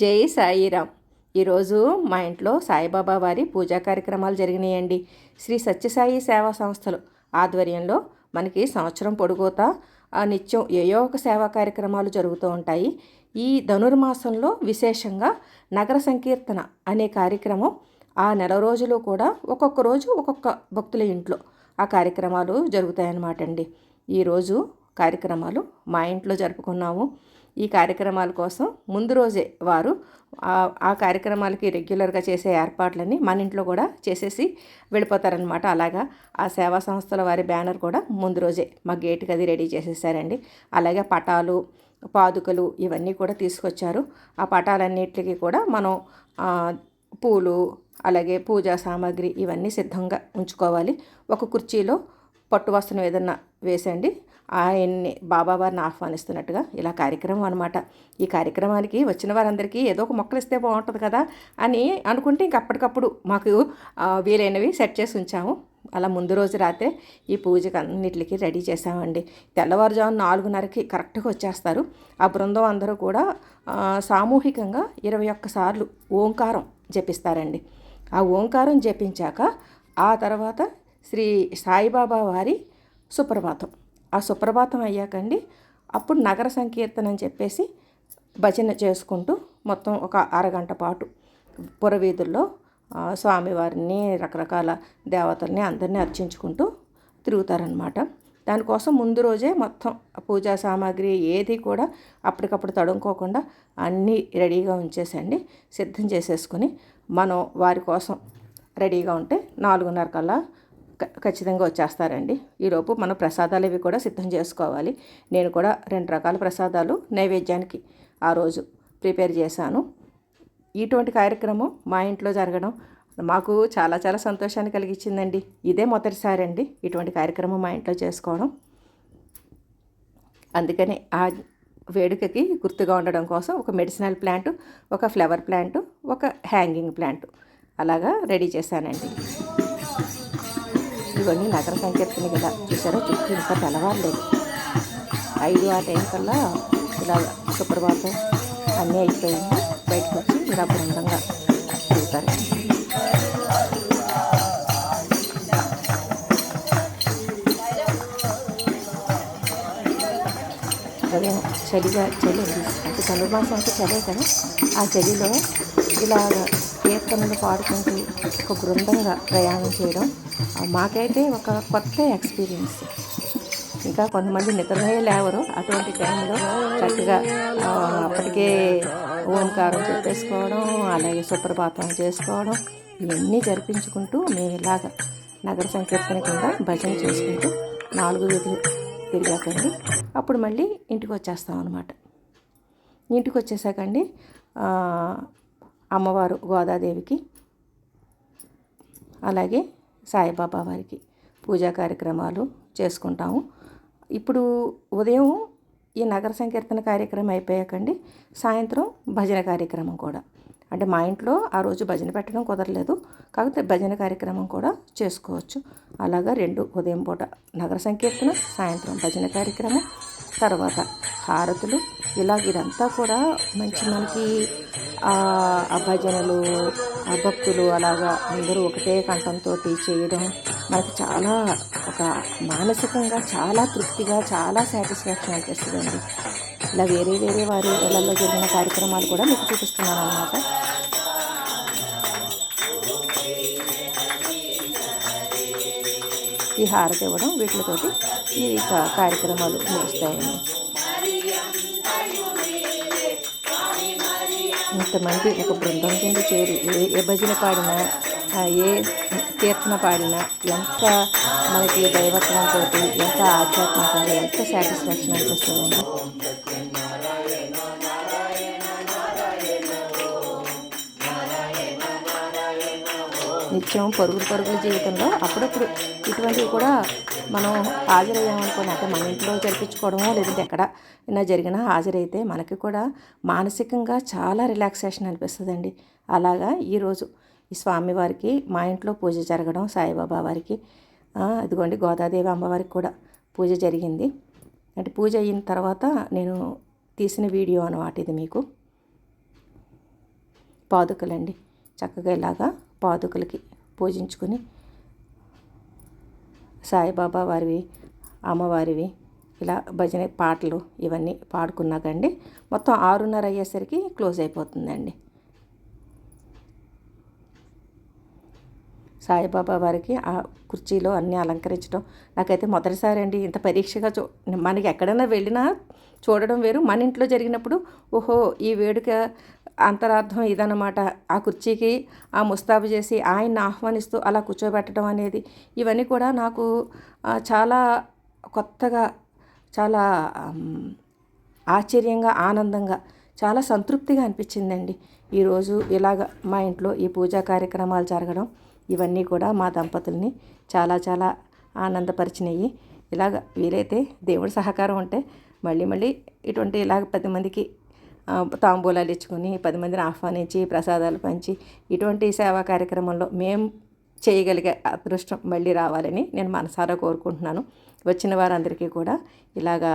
జై సాయిరామ్. ఈరోజు మా ఇంట్లో సాయిబాబా వారి పూజా కార్యక్రమాలు జరిగినాయండి. శ్రీ సత్యసాయి సేవా సంస్థలు ఆధ్వర్యంలో మనకి సంవత్సరం పొడుగుతా ఆ నిత్యం ఏయో ఒక సేవా కార్యక్రమాలు జరుగుతూ ఉంటాయి. ఈ ధనుర్మాసంలో విశేషంగా నగర సంకీర్తన అనే కార్యక్రమం ఆ నెల రోజులు కూడా ఒక్కొక్క రోజు ఒక్కొక్క భక్తుల ఇంట్లో ఆ కార్యక్రమాలు జరుగుతాయన్నమాట అండి ఈరోజు కార్యక్రమాలు మా ఇంట్లో జరుపుకున్నాము. ఈ కార్యక్రమాల కోసం ముందు రోజే వారు ఆ- కార్యక్రమాలకి రెగ్యులర్గా చేసే ఏర్పాట్లన్నీ మన ఇంట్లో కూడా చేసేసి వెళ్ళిపోతారనమాట అలాగా ఆ సేవా సంస్థల వారి బ్యానర్ కూడా ముందు రోజే మా గేట్కి అది రెడీ చేసేసారండి. అలాగే పటాలు పాదుకలు ఇవన్నీ కూడా తీసుకొచ్చారు. ఆ పటాలన్నిటికీ కూడా మనం పూలు అలాగే పూజా సామాగ్రి ఇవన్నీ సిద్ధంగా ఉంచుకోవాలి. ఒక కుర్చీలో పట్టు వస్త్రం ఏదన్నా వేసండి. ఆయన్ని బాబావారిని ఆహ్వానిస్తున్నట్టుగా ఇలా కార్యక్రమం అనమాట ఈ కార్యక్రమానికి వచ్చిన వారందరికీ ఏదో ఒక మొక్కలు ఇస్తే బాగుంటుంది కదా అని అనుకుంటే ఇంక అప్పటికప్పుడు మాకు వీలైనవి సెట్ చేసి ఉంచాము. అలా ముందు రోజు రాత్రే ఈ పూజకి అన్నిటికీ రెడీ చేసామండి. తెల్లవారుజాము నాలుగున్నరకి కరెక్ట్గా వచ్చేస్తారు. ఆ బృందం అందరూ కూడా సామూహికంగా ఇరవై ఒక్కసార్లు ఓంకారం జపిస్తారండి. ఆ ఓంకారం జపించాక ఆ తర్వాత శ్రీ సాయిబాబా వారి సుప్రభాతం. ఆ సుప్రభాతం అయ్యాకండి. అప్పుడు నగర సంకీర్తన అని చెప్పేసి భజన చేసుకుంటూ మొత్తం ఒక అరగంట పాటు పురవీధుల్లో స్వామివారిని రకరకాల దేవతల్ని అందరినీ అర్చించుకుంటూ తిరుగుతారనమాట దానికోసం ముందు రోజే మొత్తం పూజా సామాగ్రి ఏది కూడా అప్పటికప్పుడు తడుముకోకుండా అన్నీ రెడీగా ఉంచేసండి. సిద్ధం చేసేసుకుని మనం వారి కోసం రెడీగా ఉంటే నాలుగున్నర కల్లా ఖచ్చితంగా వచ్చేస్తారండి. ఈలోపు మనం ప్రసాదాలు ఇవి కూడా సిద్ధం చేసుకోవాలి. నేను కూడా రెండు రకాల ప్రసాదాలు నైవేద్యానికి ఆ రోజు ప్రిపేర్ చేశాను. ఇటువంటి కార్యక్రమం మా ఇంట్లో జరగడం మాకు చాలా చాలా సంతోషాన్ని కలిగించిందండి ఇదే మొదటిసారి అండి ఇటువంటి కార్యక్రమం మా ఇంట్లో చేసుకోవడం. అందుకని ఆ వేడుకకి గుర్తుగా ఉండడం కోసం ఒక మెడిసినల్ ప్లాంట్ ఒక ఫ్లవర్ ప్లాంట్ ఒక హ్యాంగింగ్ ప్లాంట్ అలాగా రెడీ చేశానండి. ఇవన్నీ నగర సంకీర్తన కదా. చూసారా? చుట్టూ ఇంకా తెల్లవారలేదు ఐదు ఆ టైం కల్లా ఇలా సుప్రభాతం అన్నీ అయిపోయింది. బయటకు వచ్చి ఇలా బృందంగా తిరుగుతారు. ఉదయం చలిగా చలి అంటే ధనుర్మాసం అంటే చలే కదా? ఆ చలిలో ఇలా కీర్తనలు పాడుకుంటూ ఒక బృందంగా ప్రయాణం చేయడం మాకైతే ఒక కొత్త ఎక్స్పీరియన్స్. ఇంకా కొంతమంది నిద్రమే లేవరు అటువంటి టైంలో చక్కగా అప్పటికే ఓంకారం చెప్పేసుకోవడం అలాగే సుప్రభాతం చేసుకోవడం ఇవన్నీ జరిపించుకుంటూ మేము ఇలాగ నగర సంకీర్తన కింద భజన చేసుకుంటూ నాలుగు వీధులు తిరిగాకండి. అప్పుడు మళ్ళీ ఇంటికి వచ్చేస్తాం అనమాట ఇంటికి వచ్చేసాకండి అమ్మవారు గోదాదేవికి అలాగే సాయిబాబా వారికి పూజా కార్యక్రమాలు చేసుకుంటాము. ఇప్పుడు ఉదయం ఈ నగర సంకీర్తన కార్యక్రమం అయిపోయాకండి సాయంత్రం భజన కార్యక్రమం కూడా. అంటే మా ఇంట్లో ఆ రోజు భజన పెట్టడం కుదరలేదు. కాకపోతే భజన కార్యక్రమం కూడా చేసుకోవచ్చు. అలాగా రెండు ఉదయం పూట నగర సంకీర్తన సాయంత్రం భజన కార్యక్రమం తర్వాత హారతులు. ఇలా ఇదంతా కూడా మంచి మనకి ఆ భజనలు ఆ భక్తులు అలాగా అందరూ ఒకటే కంఠంతో చేయడం మనకు చాలా ఒక మానసికంగా చాలా తృప్తిగా చాలా సాటిస్ఫాక్షన్ అనిపిస్తుందండి. ఇలా వేరే వేరే వారి ఇళ్ళలో జరిగిన కార్యక్రమాలు కూడా మీకు చూపిస్తున్నాను అనమాట ఈ హారతి ఇవ్వడం వీటితోటి ఈ కార్యక్రమాలు ముగుస్తాయండి. ఇంతమంది ఒక బృందం కింద చేరి ఏ ఏ భజన పాడినా ఏ కీర్తన పాడినా ఎంత మనకి దైవత్వంతో ఎంత ఆధ్యాత్మికంగా ఎంత సాటిస్ఫాక్షన్ అనిపిస్తుందండి నిత్యం పరుగులు పరుగుల జీవితంలో అప్పుడప్పుడు ఇటువంటివి కూడా మనం హాజరయ్యామనుకోని అంటే మన ఇంట్లో జరిపించుకోవడమో లేదంటే ఎక్కడ ఏమైనా జరిగినా హాజరైతే మనకి కూడా మానసికంగా చాలా రిలాక్సేషన్ అనిపిస్తుందండి. అలాగా ఈరోజు ఈ స్వామివారికి మా ఇంట్లో పూజ జరగడం సాయిబాబా వారికి అదిగోండి గోదాదేవి అమ్మవారికి కూడా పూజ జరిగింది. అంటే పూజ అయిన తర్వాత నేను తీసిన వీడియో అనమాట ఇది మీకు. పాదుకలండి. చక్కగా ఇలాగా పాదుకలకి పూజించుకొని సాయిబాబా వారివి అమ్మవారివి ఇలా భజన పాటలు ఇవన్నీ పాడుకున్నాకండి. మొత్తం ఆరున్నర అయ్యేసరికి క్లోజ్ అయిపోతుందండి. సాయిబాబా వారికి ఆ కుర్చీలో అన్నీ అలంకరించడం నాకైతే మొదటిసారి అండి ఇంత పరీక్షగా చూ మనకి ఎక్కడైనా వెళ్ళినా చూడడం వేరు. మన ఇంట్లో జరిగినప్పుడు ఓహో ఈ వేడుక అంతరార్థం ఇదన్నమాట. ఆ కుర్చీకి ఆ ముస్తాబు చేసి ఆయన్ని ఆహ్వానిస్తూ అలా కూర్చోబెట్టడం అనేది. ఇవన్నీ కూడా నాకు చాలా కొత్తగా చాలా ఆశ్చర్యంగా ఆనందంగా చాలా సంతృప్తిగా అనిపించిందండి. ఈరోజు ఇలాగ మా ఇంట్లో ఈ పూజా కార్యక్రమాలు జరగడం ఇవన్నీ కూడా మా దంపతుల్ని చాలా చాలా ఆనందపరిచినాయి. ఇలాగ వీలైతే దేవుడి సహకారం ఉంటే మళ్ళీ మళ్ళీ ఇటువంటి ఇలాగ పది మందికి తాంబూలాలు ఇచ్చుకొని పది మందిని ఆహ్వానించి ప్రసాదాలు పంచి ఇటువంటి సేవా కార్యక్రమంలో మేము చేయగలిగే అదృష్టం మళ్ళీ రావాలని నేను మనసారా కోరుకుంటున్నాను. వచ్చిన వారందరికీ కూడా ఇలాగా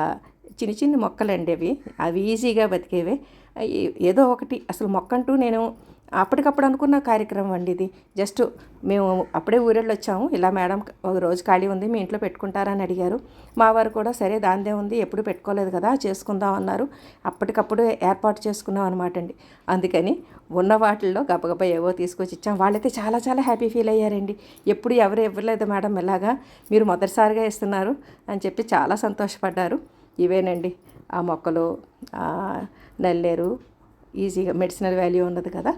చిన్న చిన్న మొక్కలండి అవి అవి ఈజీగా బతికేవే. ఏదో ఒకటి అసలు మొక్క అంటూ నేను అప్పటికప్పుడు అనుకున్న కార్యక్రమం అండి ఇది. జస్ట్ మేము అప్పుడే ఊరెళ్ళి వచ్చాము. ఇలా మేడం ఒక రోజు ఖాళీ ఉంది మీ ఇంట్లో పెట్టుకుంటారని అడిగారు. మా వారు కూడా సరే దాందే ఉంది ఎప్పుడు పెట్టుకోలేదు కదా చేసుకుందాం అన్నారు. అప్పటికప్పుడు ఏర్పాటు చేసుకున్నాం అనమాట అండి. అందుకని ఉన్న వాటిల్లో గబగబా ఏవో తీసుకొచ్చి ఇచ్చాం. వాళ్ళైతే చాలా చాలా హ్యాపీ ఫీల్ అయ్యారండి. ఎప్పుడు ఎవరు ఇవ్వలేదు మేడం ఇలాగా మీరు మొదటిసారిగా ఇస్తున్నారు అని చెప్పి చాలా సంతోషపడ్డారు. ఇవేనండి. ఆ మొక్కలు నల్లేరు ఈజీగా మెడిసినల్ వాల్యూ ఉన్నది కదా.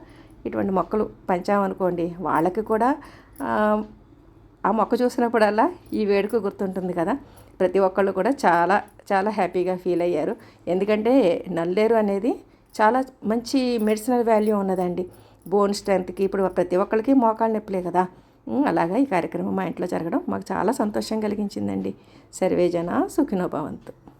ఇటువంటి మొక్కలు పెంచామనుకోండి వాళ్ళకి కూడా ఆ మొక్క చూసినప్పుడల్లా ఈ వేడుక గుర్తుంటుంది కదా. ప్రతి ఒక్కళ్ళు కూడా చాలా చాలా హ్యాపీగా ఫీల్ అయ్యారు. ఎందుకంటే నల్లేరు అనేది చాలా మంచి మెడిసినల్ వాల్యూ ఉన్నదండి. బోన్ స్ట్రెంత్కి ఇప్పుడు ప్రతి ఒక్కరికి మోకాలు నొప్పులే కదా. అలాగా ఈ కార్యక్రమం మా ఇంట్లో జరగడం మాకు చాలా సంతోషం కలిగించిందండి. సర్వేజన సుఖినోభవంతు